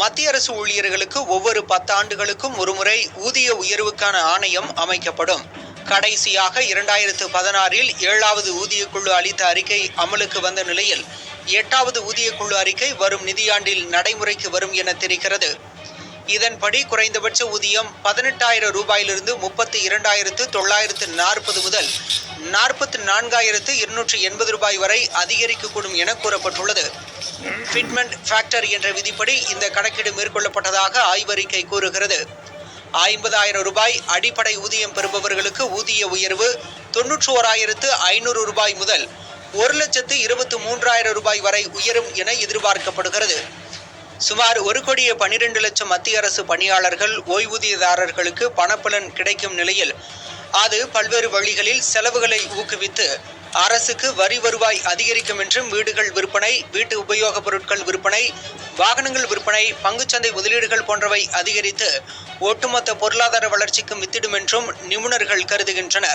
மத்திய அரசு ஊழியர்களுக்கு ஒவ்வொரு பத்தாண்டுகளுக்கும் ஒருமுறை ஊதிய உயர்வுக்கான ஆணையம் அமைக்கப்படும். கடைசியாக இரண்டாயிரத்து பதினாறில் ஏழாவது ஊதியக்குழு அளித்த அறிக்கை அமலுக்கு வந்த நிலையில் எட்டாவது ஊதியக்குழு அறிக்கை வரும் நிதியாண்டில் நடைமுறைக்கு வரும் என தெரிகிறது. இதன்படி குறைந்தபட்ச ஊதியம் பதினெட்டாயிரம் ரூபாயிலிருந்து முப்பத்தி இரண்டாயிரத்து தொள்ளாயிரத்து நாற்பது முதல் நாற்பத்தி நான்காயிரத்து இருநூற்று எண்பது ரூபாய் வரை அதிகரிக்கக்கூடும் என கூறப்பட்டுள்ளது. ஃபிட்மெண்ட் ஃபேக்டர் என்ற விதிப்படி இந்த கணக்கீடு மேற்கொள்ளப்பட்டதாக ஆய்வறிக்கை கூறுகிறது. ஐம்பதாயிரம் ரூபாய் அடிப்படை ஊதியம் பெறுபவர்களுக்கு ஊதிய உயர்வு தொன்னூற்றி ஓராயிரத்து ஐநூறு ரூபாய் முதல் ஒரு லட்சத்து இருபத்து மூன்றாயிரம் ரூபாய் வரை உயரும் என எதிர்பார்க்கப்படுகிறது. சுமார் ஒரு கோடியே பனிரெண்டு லட்சம் மத்திய அரசு பணியாளர்கள் ஓய்வூதியதாரர்களுக்கு பணப்பலன் கிடைக்கும் நிலையில் அது பல்வேறு வழிகளில் செலவுகளை ஊக்குவித்து அரசுக்கு வரி வருவாய் அதிகரிக்கும் என்றும் வீடுகள் விற்பனை வீட்டு உபயோகப் பொருட்கள் விற்பனை வாகனங்கள் விற்பனை பங்குச்சந்தை முதலீடுகள் போன்றவை அதிகரித்து ஒட்டுமொத்த பொருளாதார வளர்ச்சிக்கு வித்திடும் என்றும் நிபுணர்கள் கருதுகின்றனர்.